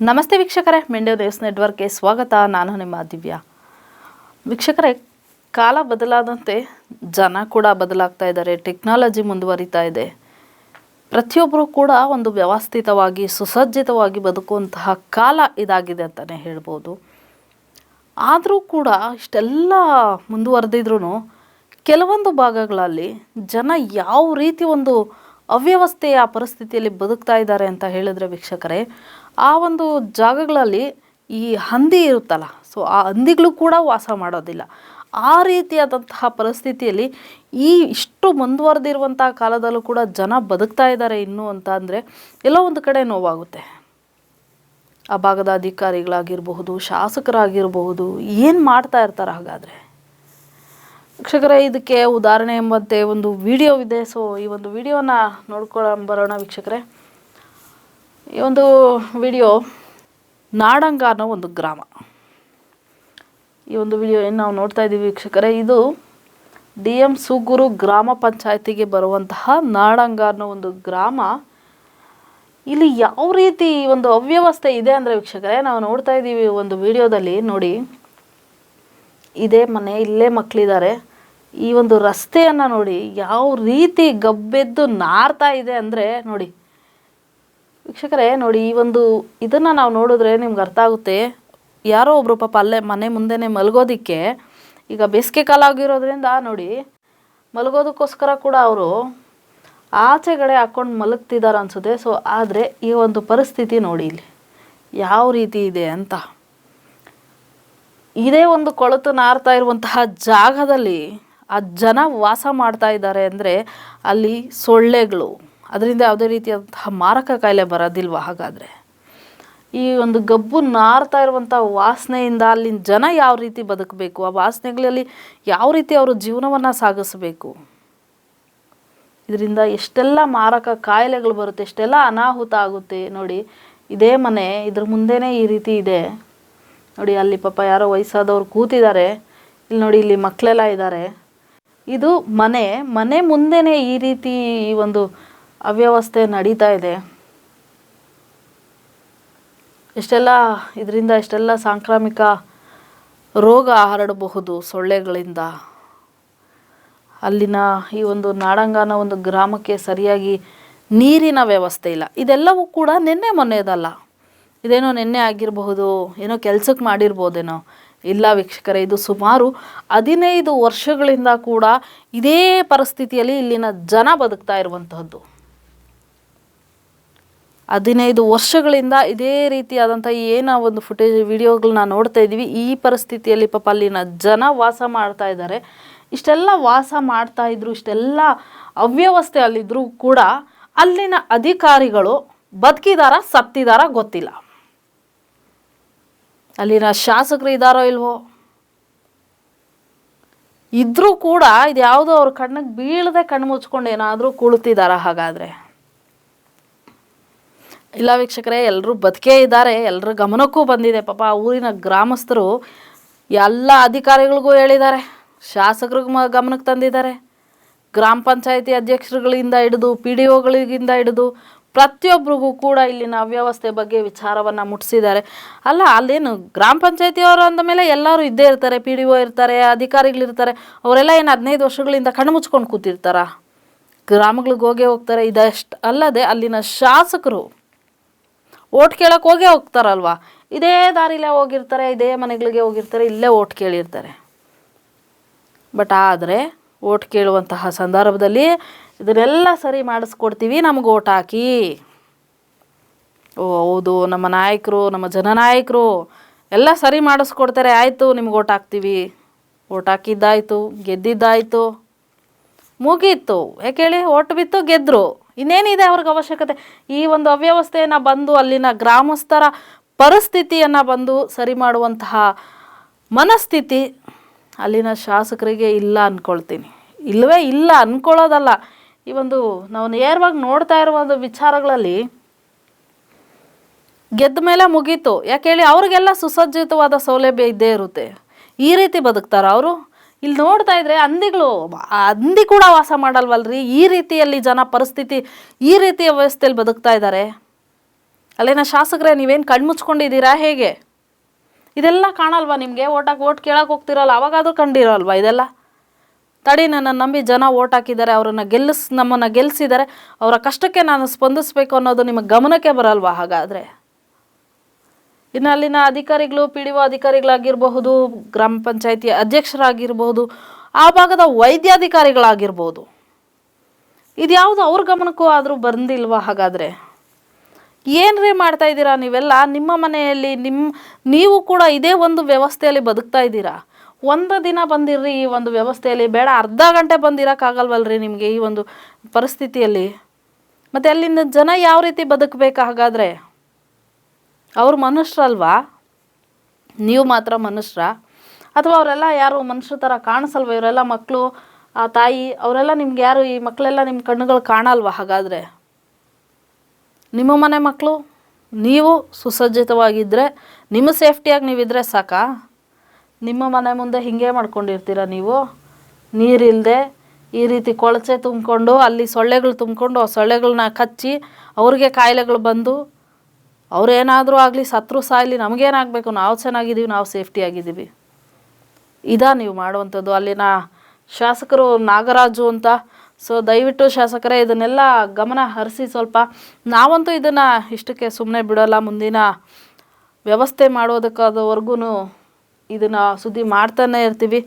ನಮಸ್ತೆ ವೀಕ್ಷಕರೇ ಮೆಂಡ್ಯೋ ನ್ಯೂಸ್ ನೆಟ್ವರ್ಕ್ಗೆ ಸ್ವಾಗತ. ನಾನು ನಿಮ್ಮ ದಿವ್ಯಾ. ವೀಕ್ಷಕರೇ, ಕಾಲ ಬದಲಾದಂತೆ ಜನ ಕೂಡ ಬದಲಾಗ್ತಾ ಇದ್ದಾರೆ, ಟೆಕ್ನಾಲಜಿ ಮುಂದುವರಿತಾ ಇದೆ. ಪ್ರತಿಯೊಬ್ಬರು ಕೂಡ ಒಂದು ವ್ಯವಸ್ಥಿತವಾಗಿ, ಸುಸಜ್ಜಿತವಾಗಿ ಬದುಕುವಂತಹ ಕಾಲ ಇದಾಗಿದೆ ಅಂತಲೇ ಹೇಳ್ಬೋದು. ಆದರೂ ಕೂಡ ಇಷ್ಟೆಲ್ಲ ಮುಂದುವರೆದಿದ್ರೂ ಕೆಲವೊಂದು ಭಾಗಗಳಲ್ಲಿ ಜನ ಯಾವ ರೀತಿ ಒಂದು ಅವ್ಯವಸ್ಥೆಯ ಪರಿಸ್ಥಿತಿಯಲ್ಲಿ ಬದುಕ್ತಾ ಇದ್ದಾರೆ ಅಂತ ಹೇಳಿದ್ರೆ ವೀಕ್ಷಕರೇ, ಆ ಒಂದು ಜಾಗಗಳಲ್ಲಿ ಈ ಹಂದಿ ಇರುತ್ತಲ್ಲ ಸೊ ಆ ಹಂದಿಗಳು ಕೂಡ ವಾಸ ಮಾಡೋದಿಲ್ಲ. ಆ ರೀತಿಯಾದಂತಹ ಪರಿಸ್ಥಿತಿಯಲ್ಲಿ ಈ ಇಷ್ಟು ಮುಂದುವರೆದಿರುವಂತಹ ಕಾಲದಲ್ಲೂ ಕೂಡ ಜನ ಬದುಕ್ತಾ ಇದ್ದಾರೆ ಇನ್ನೂ ಅಂತ ಅಂದರೆ ಎಲ್ಲೋ ಒಂದು ಕಡೆ ನೋವಾಗುತ್ತೆ. ಆ ಭಾಗದ ಅಧಿಕಾರಿಗಳಾಗಿರಬಹುದು, ಶಾಸಕರಾಗಿರಬಹುದು, ಏನು ಮಾಡ್ತಾ ಇರ್ತಾರೆ ಹಾಗಾದರೆ. ವೀಕ್ಷಕರೇ, ಇದಕ್ಕೆ ಉದಾಹರಣೆ ಎಂಬಂತೆ ಒಂದು ವಿಡಿಯೋ ಇದೆ ಸೊ ಈ ಒಂದು ವಿಡಿಯೋನ ನೋಡ್ಕೊಂಬರೋಣ ವೀಕ್ಷಕರೇ. ಈ ಒಂದು ವಿಡಿಯೋ ನಾಡಂಗ ಅನ್ನೋ ಒಂದು ಗ್ರಾಮ. ಈ ಒಂದು ವಿಡಿಯೋ ಏನು ನಾವು ನೋಡ್ತಾ ಇದ್ದೀವಿ ವೀಕ್ಷಕರೇ. ಇದು ಡಿ ಎಂ ಸುಗೂರು ಗ್ರಾಮ ಪಂಚಾಯತಿಗೆ ಬರುವಂತಹ ನಾಡಂಗ ಅನ್ನೋ ಒಂದು ಗ್ರಾಮ. ಇಲ್ಲಿ ಯಾವ ರೀತಿ ಒಂದು ಅವ್ಯವಸ್ಥೆ ಇದೆ ಅಂದರೆ ವೀಕ್ಷಕರೇ, ನಾವು ನೋಡ್ತಾ ಇದ್ದೀವಿ ಒಂದು ವಿಡಿಯೋದಲ್ಲಿ. ನೋಡಿ. ಇದೇ ಮನೆ, ಇಲ್ಲೇ ಮಕ್ಕಳಿದ್ದಾರೆ ಈ ಒಂದು ರಸ್ತೆಯನ್ನು ನೋಡಿ ಯಾವ ರೀತಿ ಗಬ್ಬೆದ್ದು ನಾರ್ತಾ ಇದೆ ಅಂದರೆ ನೋಡಿ, ವೀಕ್ಷಕರೇ ನೋಡಿ ಈ ಒಂದು ಇದನ್ನು ನಾವು ನೋಡಿದ್ರೆ ನಿಮ್ಗೆ ಅರ್ಥ ಆಗುತ್ತೆ. ಯಾರೋ ಒಬ್ಬರು ಪಾಪ ಅಲ್ಲೇ ಮನೆ ಮುಂದೆನೇ ಮಲಗೋದಿಕ್ಕೆ, ಈಗ ಬೇಸಿಗೆ ಕಾಲ ಆಗಿರೋದ್ರಿಂದ ನೋಡಿ ಮಲಗೋದಕ್ಕೋಸ್ಕರ ಕೂಡ ಅವರು ಆಚೆಗಡೆ ಹಾಕ್ಕೊಂಡು ಮಲಗ್ತಿದ್ದಾರೆ ಅನಿಸುತ್ತೆ. ಸೊ ಆದರೆ ಈ ಒಂದು ಪರಿಸ್ಥಿತಿ ನೋಡಿ ಇಲ್ಲಿ ಯಾವ ರೀತಿ ಇದೆ ಅಂತ. ಇದೇ ಒಂದು ಕೊಳತು ನಾರ್ತಾ ಇರುವಂತಹ ಜಾಗದಲ್ಲಿ ಆ ಜನ ವಾಸ ಮಾಡ್ತಾ ಇದ್ದಾರೆ ಅಂದರೆ ಅಲ್ಲಿ ಸೊಳ್ಳೆಗಳು. ಅದರಿಂದ ಯಾವುದೇ ರೀತಿಯಾದಂತಹ ಮಾರಕ ಕಾಯಿಲೆ ಬರೋದಿಲ್ವ ಹಾಗಾದರೆ? ಈ ಒಂದು ಗಬ್ಬು ನಾರ್ತಾ ಇರುವಂಥ ವಾಸನೆಯಿಂದ ಅಲ್ಲಿನ ಜನ ಯಾವ ರೀತಿ ಬದುಕಬೇಕು? ಆ ವಾಸನೆಗಳಲ್ಲಿ ಯಾವ ರೀತಿ ಅವರು ಜೀವನವನ್ನು ಸಾಗಿಸಬೇಕು? ಇದರಿಂದ ಎಷ್ಟೆಲ್ಲ ಮಾರಕ ಕಾಯಿಲೆಗಳು ಬರುತ್ತೆ, ಎಷ್ಟೆಲ್ಲ ಅನಾಹುತ ಆಗುತ್ತೆ ನೋಡಿ, ಇದೇ ಮನೆ, ಇದ್ರ ಮುಂದೆನೇ ಈ ರೀತಿ ಇದೆ. ನೋಡಿ, ಅಲ್ಲಿ ಪಾಪ ಯಾರೋ ವಯಸ್ಸಾದವ್ರು ಕೂತಿದ್ದಾರೆ. ಇಲ್ಲಿ ನೋಡಿ, ಇಲ್ಲಿ ಮಕ್ಕಳೆಲ್ಲ ಇದ್ದಾರೆ. ಇದು ಮನೆ. ಮನೆ ಮುಂದೆನೇ ಈ ರೀತಿ ಈ ಒಂದು ಅವ್ಯವಸ್ಥೆ ನಡೀತಾ ಇದೆ. ಎಷ್ಟೆಲ್ಲ ಇದರಿಂದ ಎಷ್ಟೆಲ್ಲ ಸಾಂಕ್ರಾಮಿಕ ರೋಗ ಹರಡಬಹುದು ಸೊಳ್ಳೆಗಳಿಂದ. ಅಲ್ಲಿನ ಈ ಒಂದು ನಾಡಂಗನ ಒಂದು ಗ್ರಾಮಕ್ಕೆ ಸರಿಯಾಗಿ ನೀರಿನ ವ್ಯವಸ್ಥೆ ಇಲ್ಲ. ಇದೆಲ್ಲವೂ ಕೂಡ ನಿನ್ನೆ ಮೊನ್ನೆದಲ್ಲ. ಇದೇನೋ ನಿನ್ನೆ ಆಗಿರಬಹುದು, ಏನೋ ಕೆಲಸಕ್ಕೆ ಮಾಡಿರ್ಬೋದೇನೋ. ಇಲ್ಲ ವೀಕ್ಷಕರೇ, ಇದು ಸುಮಾರು ಹದಿನೈದು ವರ್ಷಗಳಿಂದ ಕೂಡ ಇದೇ ಪರಿಸ್ಥಿತಿಯಲ್ಲಿ ಇಲ್ಲಿನ ಜನ ಬದುಕ್ತಾ ಇರುವಂತಹದ್ದು. ಹದಿನೈದು ವರ್ಷಗಳಿಂದ ಇದೇ ರೀತಿಯಾದಂಥ ಏನೋ ಒಂದು ಫುಟೇಜ್ ವಿಡಿಯೋಗಳನ್ನ ನೋಡ್ತಾ ಇದ್ದೀವಿ. ಈ ಪರಿಸ್ಥಿತಿಯಲ್ಲಿ ಪಾಪ ಅಲ್ಲಿನ ಜನ ವಾಸ ಮಾಡ್ತಾ ಇದ್ದಾರೆ. ಇಷ್ಟೆಲ್ಲ ವಾಸ ಮಾಡ್ತಾ ಇದ್ರು, ಇಷ್ಟೆಲ್ಲ ಅವ್ಯವಸ್ಥೆ ಅಲ್ಲಿದ್ದರೂ ಕೂಡ ಅಲ್ಲಿನ ಅಧಿಕಾರಿಗಳು ಬದುಕಿದಾರ, ಸತ್ತಿದಾರ ಗೊತ್ತಿಲ್ಲ. ಅಲ್ಲಿನ ಶಾಸಕರು ಇದ್ದಾರೋ ಇಲ್ವೋ? ಇದ್ರೂ ಕೂಡ ಇದು ಯಾವುದೋ ಅವ್ರ ಕಣ್ಣಿಗೆ ಬೀಳದೆ ಕಣ್ಣು ಮುಚ್ಕೊಂಡು ಏನಾದರೂ ಕುಳಿತಿದ್ದಾರ ಹಾಗಾದರೆ? ಇಲ್ಲ ವೀಕ್ಷಕರೇ ಎಲ್ಲರೂ ಬದುಕೇ ಇದ್ದಾರೆ ಎಲ್ಲರ ಗಮನಕ್ಕೂ ಬಂದಿದೆ. ಪಾಪ ಊರಿನ ಗ್ರಾಮಸ್ಥರು ಎಲ್ಲ ಅಧಿಕಾರಿಗಳಿಗೂ ಹೇಳಿದ್ದಾರೆ, ಶಾಸಕರಿಗೂ ಗಮನಕ್ಕೆ ತಂದಿದ್ದಾರೆ. ಗ್ರಾಮ ಪಂಚಾಯತಿ ಅಧ್ಯಕ್ಷರುಗಳಿಂದ ಹಿಡಿದು ಪಿ ಡಿ ಒಗಳಿಗಿಂದ ಹಿಡಿದು ಪ್ರತಿಯೊಬ್ಬರಿಗೂ ಕೂಡ ಇಲ್ಲಿನ ಅವ್ಯವಸ್ಥೆ ಬಗ್ಗೆ ವಿಚಾರವನ್ನು ಮುಟ್ಟಿಸಿದ್ದಾರೆ ಅಲ್ಲ, ಅಲ್ಲೇನು ಗ್ರಾಮ ಪಂಚಾಯತಿಯವರು ಅಂದ ಮೇಲೆ ಎಲ್ಲರೂ ಇದ್ದೇ ಇರ್ತಾರೆ ಪಿ ಡಿ ಒ ಇರ್ತಾರೆ, ಅಧಿಕಾರಿಗಳಿರ್ತಾರೆ. ಅವರೆಲ್ಲ ಏನು ಹದಿನೈದು ವರ್ಷಗಳಿಂದ ಕಣ್ಣು ಮುಚ್ಕೊಂಡು ಕೂತಿರ್ತಾರ? ಗ್ರಾಮಗಳಿಗೆ ಹೋಗೇ ಹೋಗ್ತಾರೆ, ಇದಷ್ಟು ಅಲ್ಲದೆ ಅಲ್ಲಿನ ಶಾಸಕರು ಓಟ್ ಕೇಳಕ್ಕೆ ಹೋಗೇ ಹೋಗ್ತಾರಲ್ವಾ? ಇದೇ ದಾರಿಲೇ ಹೋಗಿರ್ತಾರೆ, ಇದೇ ಮನೆಗಳಿಗೆ ಹೋಗಿರ್ತಾರೆ, ಇಲ್ಲೇ ಓಟ್ ಕೇಳಿರ್ತಾರೆ. ಬಟ್ ಆದರೆ ಓಟ್ ಕೇಳುವಂತಹ ಸಂದರ್ಭದಲ್ಲಿ ಇದನ್ನೆಲ್ಲ ಸರಿ ಮಾಡಿಸ್ಕೊಡ್ತೀವಿ, ನಮ್ಗೆ ಓಟ್ ಹಾಕಿ. ಓ, ಹೌದು, ನಮ್ಮ ನಾಯಕರು, ನಮ್ಮ ಜನನಾಯಕರು ಎಲ್ಲ ಸರಿ ಮಾಡಿಸ್ಕೊಡ್ತಾರೆ, ಆಯಿತು, ನಿಮ್ಗೆ ಓಟ್ ಹಾಕ್ತೀವಿ. ಓಟ್ ಹಾಕಿದ್ದಾಯಿತು, ಗೆದ್ದಿದ್ದಾಯಿತು, ಮುಗೀತು. ಯಾಕೆ ಹೇಳಿ, ಓಟ್ ಬಿತ್ತು ಗೆದ್ದರು ಇನ್ನೇನಿದೆ ಅವ್ರಿಗೆ ಅವಶ್ಯಕತೆ? ಈ ಒಂದು ಅವ್ಯವಸ್ಥೆಯನ್ನು ಬಂದು, ಅಲ್ಲಿನ ಗ್ರಾಮಸ್ಥರ ಪರಿಸ್ಥಿತಿಯನ್ನು ಬಂದು ಸರಿ ಮಾಡುವಂತಹ ಮನಸ್ಥಿತಿ ಅಲ್ಲಿನ ಶಾಸಕರಿಗೆ ಇಲ್ಲ ಅಂದ್ಕೊಳ್ತೀನಿ ಇಲ್ಲವೇ ಇಲ್ಲ ಅಂದ್ಕೊಳ್ಳೋದಲ್ಲ ಈ ಒಂದು ನಾವು ನೇರವಾಗಿ ನೋಡ್ತಾ ಇರುವ ಒಂದು ವಿಚಾರಗಳಲ್ಲಿ ಗೆದ್ದ ಮೇಲೆ ಮುಗೀತು. ಯಾಕೆ ಹೇಳಿ ಅವ್ರಿಗೆಲ್ಲ ಸುಸಜ್ಜಿತವಾದ ಸೌಲಭ್ಯ ಇದ್ದೇ ಇರುತ್ತೆ. ಈ ರೀತಿ ಬದುಕ್ತಾರ ಅವರು. ಇಲ್ಲಿ ನೋಡ್ತಾ ಇದ್ರೆ ಹಂದಿಗಳು, ಹಂದಿ ಕೂಡ ವಾಸ ಮಾಡಲ್ವಲ್ರಿ? ಈ ರೀತಿಯಲ್ಲಿ ಜನ ಪರಿಸ್ಥಿತಿ, ಈ ರೀತಿಯ ವ್ಯವಸ್ಥೆಯಲ್ಲಿ ಬದುಕ್ತಾ ಇದ್ದಾರೆ. ಅಲ್ಲಿನ ಶಾಸಕರೇ ನೀವೇನು ಕಣ್ಮುಚ್ಕೊಂಡಿದ್ದೀರಾ ಹೇಗೆ? ಇದೆಲ್ಲ ಕಾಣಲ್ವಾ ನಿಮಗೆ? ಓಟಾಕ್ ಓಟ್ ಕೇಳಕ್ಕೆ ಹೋಗ್ತಿರಲ್ಲ, ಅವಾಗಾದರೂ ಕಂಡಿರಲ್ವಾ ಇದೆಲ್ಲ? ತಡಿ ನನ್ನ ನಂಬಿ ಜನ ಓಟ್ ಹಾಕಿದ್ದಾರೆ, ಅವ್ರನ್ನ ಗೆಲ್ಲಿಸ್, ನಮ್ಮನ್ನು ಗೆಲ್ಲಿಸಿದ್ದಾರೆ ಅವರ ಕಷ್ಟಕ್ಕೆ ನಾನು ಸ್ಪಂದಿಸಬೇಕು ಅನ್ನೋದು ನಿಮಗೆ ಗಮನಕ್ಕೆ ಬರಲ್ವಾ ಹಾಗಾದರೆ? ಇನ್ನು ಅಲ್ಲಿನ ಅಧಿಕಾರಿಗಳು ಪಿ ಡಿ ಒ ಅಧಿಕಾರಿಗಳಾಗಿರಬಹುದು, ಗ್ರಾಮ ಪಂಚಾಯಿತಿ ಅಧ್ಯಕ್ಷರಾಗಿರ್ಬೋದು ಆ ಭಾಗದ ವೈದ್ಯಾಧಿಕಾರಿಗಳಾಗಿರ್ಬೋದು, ಇದ್ಯಾವುದು ಅವ್ರ ಗಮನಕ್ಕೂ ಆದರೂ ಬಂದಿಲ್ವಾ ಹಾಗಾದರೆ? ಏನ್ರಿ ಮಾಡ್ತಾ ಇದ್ದೀರಾ ನೀವೆಲ್ಲ? ನಿಮ್ಮ ಮನೆಯಲ್ಲಿ ನಿಮ್ಮ ನೀವು ಕೂಡ ಇದೇ ಒಂದು ವ್ಯವಸ್ಥೆಯಲ್ಲಿ ಬದುಕ್ತಾ ಇದ್ದೀರಾ? ಒಂದು ದಿನ ಬಂದಿರ್ರಿ ಈ ಒಂದು ವ್ಯವಸ್ಥೆಯಲ್ಲಿ. ಬೇಡ, ಅರ್ಧ ಗಂಟೆ ಬಂದಿರೋಕ್ಕಾಗಲ್ವಲ್ರಿ ನಿಮಗೆ ಈ ಒಂದು ಪರಿಸ್ಥಿತಿಯಲ್ಲಿ? ಮತ್ತು ಅಲ್ಲಿನ ಜನ ಯಾವ ರೀತಿ ಬದುಕಬೇಕು ಹಾಗಾದರೆ? ಅವರು ಮನುಷ್ಯರಲ್ವಾ ನೀವು ಮಾತ್ರ ಮನುಷ್ಯರ ಅಥವಾ ಅವರೆಲ್ಲ ಯಾರು ಮನುಷ್ಯರ ಥರ ಕಾಣಿಸಲ್ವ? ಇವರೆಲ್ಲ ಮಕ್ಕಳು ಆ ತಾಯಿ, ಅವರೆಲ್ಲ ನಿಮ್ಗೆ ಯಾರು ಈ ಮಕ್ಕಳೆಲ್ಲ ನಿಮ್ಮ ಕಣ್ಣುಗಳು ಕಾಣಲ್ವಾ ಹಾಗಾದರೆ? ನಿಮ್ಮ ಮನೆ ಮಕ್ಕಳು, ನೀವು ಸುಸಜ್ಜಿತವಾಗಿದ್ದರೆ ನಿಮ್ಮ ಸೇಫ್ಟಿಯಾಗಿ ನೀವಿದ್ರೆ ಸಾಕಾ? ನಿಮ್ಮ ಮನೆ ಮುಂದೆ ಹಿಂಗೆ ಮಾಡ್ಕೊಂಡಿರ್ತೀರ ನೀವು? ನೀರಿಲ್ಲದೆ ಈ ರೀತಿ ಕೊಳಚೆ ತುಂಬಿಕೊಂಡು, ಅಲ್ಲಿ ಸೊಳ್ಳೆಗಳು ತುಂಬಿಕೊಂಡು, ಆ ಸೊಳ್ಳೆಗಳನ್ನ ಕಚ್ಚಿ, ಅವ್ರಿಗೆ ಕಾಯಿಲೆಗಳು ಬಂದು, ಅವರೇನಾದರೂ ಆಗಲಿ ಸತ್ರು ಸಾಯಲಿ ನಮಗೇನಾಗಬೇಕು, ನಾವು ಚೆನ್ನಾಗಿದ್ದೀವಿ, ನಾವು ಸೇಫ್ಟಿಯಾಗಿದ್ದೀವಿ. ಇದಾ ನೀವು ಮಾಡುವಂಥದ್ದು. ಅಲ್ಲಿನ ಶಾಸಕರು ನಾಗರಾಜು ಅಂತ ಸೊ ದಯವಿಟ್ಟು ಶಾಸಕರೇ, ಇದನ್ನೆಲ್ಲ ಗಮನ ಹರಿಸಿ ಸ್ವಲ್ಪ ನಾವಂತೂ ಇದನ್ನು ಇಷ್ಟಕ್ಕೆ ಸುಮ್ಮನೆ ಬಿಡೋಲ್ಲ. ಮುಂದಿನ ವ್ಯವಸ್ಥೆ ಮಾಡೋದಕ್ಕಾದವರೆಗೂ ಇದನ್ನು ಸುದ್ದಿ ಮಾಡ್ತಾನೆ ಇರ್ತೀವಿ.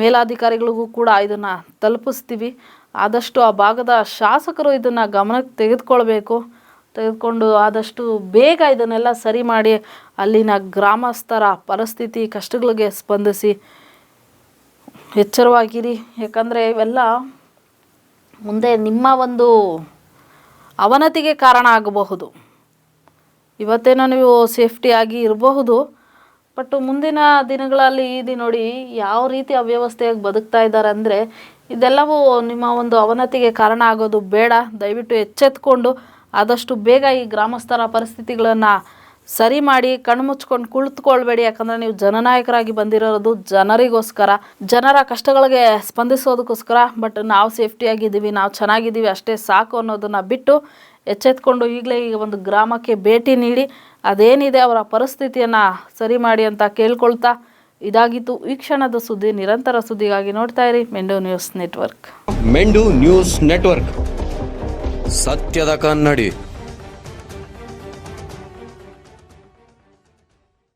ಮೇಲಾಧಿಕಾರಿಗಳಿಗೂ ಕೂಡ ಇದನ್ನು ತಲುಪಿಸ್ತೀವಿ. ಆದಷ್ಟು ಆ ಭಾಗದ ಶಾಸಕರು ಇದನ್ನು ಗಮನಕ್ಕೆ ತೆಗೆದುಕೊಳ್ಬೇಕು. ತೆಗೆದುಕೊಂಡು ಆದಷ್ಟು ಬೇಗ ಇದನ್ನೆಲ್ಲ ಸರಿ ಮಾಡಿ ಅಲ್ಲಿನ ಗ್ರಾಮಸ್ಥರ ಪರಿಸ್ಥಿತಿ ಕಷ್ಟಗಳಿಗೆ ಸ್ಪಂದಿಸಿ ಎಚ್ಚರವಾಗಿರಿ. ಯಾಕಂದರೆ ಇವೆಲ್ಲ ಮುಂದೆ ನಿಮ್ಮ ಒಂದು ಅವನತಿಗೆ ಕಾರಣ ಆಗಬಹುದು. ಇವತ್ತೇನೋ ನೀವು ಸೇಫ್ಟಿಯಾಗಿ ಇರಬಹುದು, ಬಟ್ ಮುಂದಿನ ದಿನಗಳಲ್ಲಿ ಇದು ನೋಡಿ ಯಾವ ರೀತಿ ಅವ್ಯವಸ್ಥೆಯಾಗಿ ಬದುಕ್ತಾ ಇದ್ದಾರೆ ಅಂದರೆ ಇದೆಲ್ಲವೂ ನಿಮ್ಮ ಒಂದು ಅವನತಿಗೆ ಕಾರಣ ಆಗೋದು ಬೇಡ. ದಯವಿಟ್ಟು ಎಚ್ಚೆತ್ಕೊಂಡು ಆದಷ್ಟು ಬೇಗ ಈ ಗ್ರಾಮಸ್ಥರ ಪರಿಸ್ಥಿತಿಗಳನ್ನು ಸರಿ ಮಾಡಿ ಕಣ್ಣು ಮುಚ್ಕೊಂಡು ಕುಳಿತುಕೊಳ್ಬೇಡಿ, ಯಾಕಂದರೆ ನೀವು ಜನನಾಯಕರಾಗಿ ಬಂದಿರೋದು ಜನರಿಗೋಸ್ಕರ, ಜನರ ಕಷ್ಟಗಳಿಗೆ ಸ್ಪಂದಿಸೋದಕ್ಕೋಸ್ಕರ. ಬಟ್ ನಾವು ಸೇಫ್ಟಿಯಾಗಿದ್ದೀವಿ ನಾವು ಚೆನ್ನಾಗಿದ್ದೀವಿ, ಅಷ್ಟೇ ಸಾಕು ಅನ್ನೋದನ್ನು ಬಿಟ್ಟು ಎಚ್ಚೆತ್ಕೊಂಡು ಈಗಲೇ ಈ ಒಂದು ಗ್ರಾಮಕ್ಕೆ ಭೇಟಿ ನೀಡಿ, ಅದೇನಿದೆ ಅವರ ಪರಿಸ್ಥಿತಿಯನ್ನು ಸರಿ ಮಾಡಿ ಅಂತ ಕೇಳ್ಕೊಳ್ತಾ ಇದಾಗಿತ್ತು ಈ ಕ್ಷಣದ ಸುದ್ದಿ. ನಿರಂತರ ಸುದ್ದಿಗಾಗಿ ನೋಡ್ತಾ ಇರಿ Mendu news network. Mendu news network. ಸತ್ಯದ ಕನ್ನಡಿ.